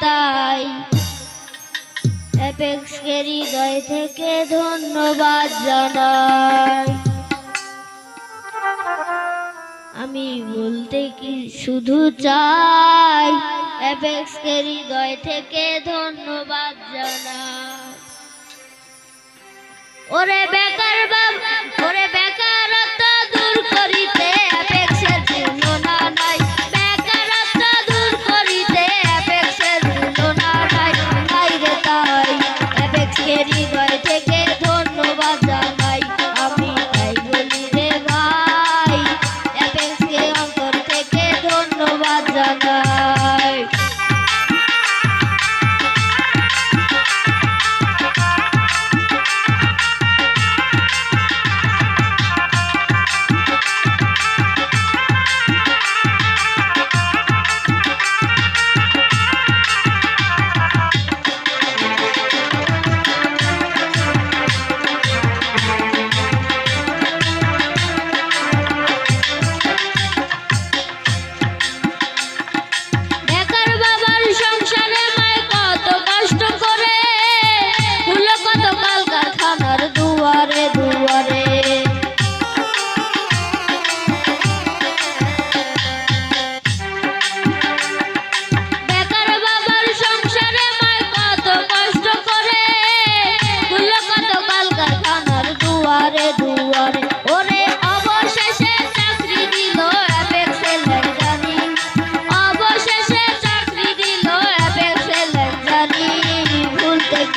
তাই। অ্যাপেক্সকে হৃদয় থেকে ধন্যবাদ জানাই। আমি বলতে কি শুধু চাই অ্যাপেক্সকে হৃদয় থেকে ধন্যবাদ জানাই। ওরে বেকার বাবা ওরে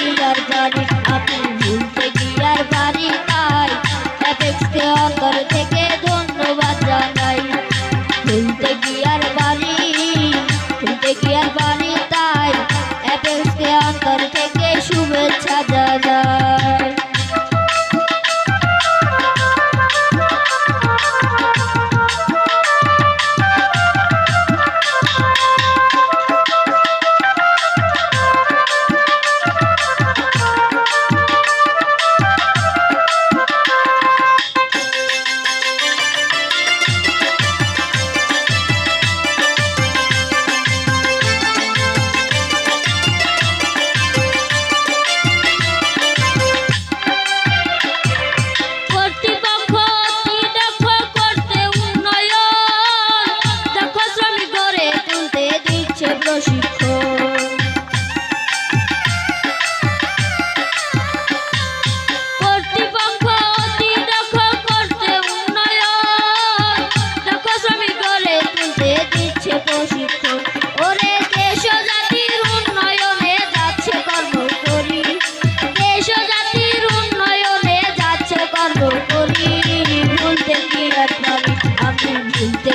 দিদার জানি আমি ভুলতে গিয়ার বাড়ি পাই এফেক্সকে অন্তর থেকে ধন্যবাদ জানাই। ভুলতে গিয়ার বাড়ি, ভুলতে গিয়ার বাড়ি তাই এফেক্সকে অন্তর থেকে শুভেচ্ছা জানাই। Ay,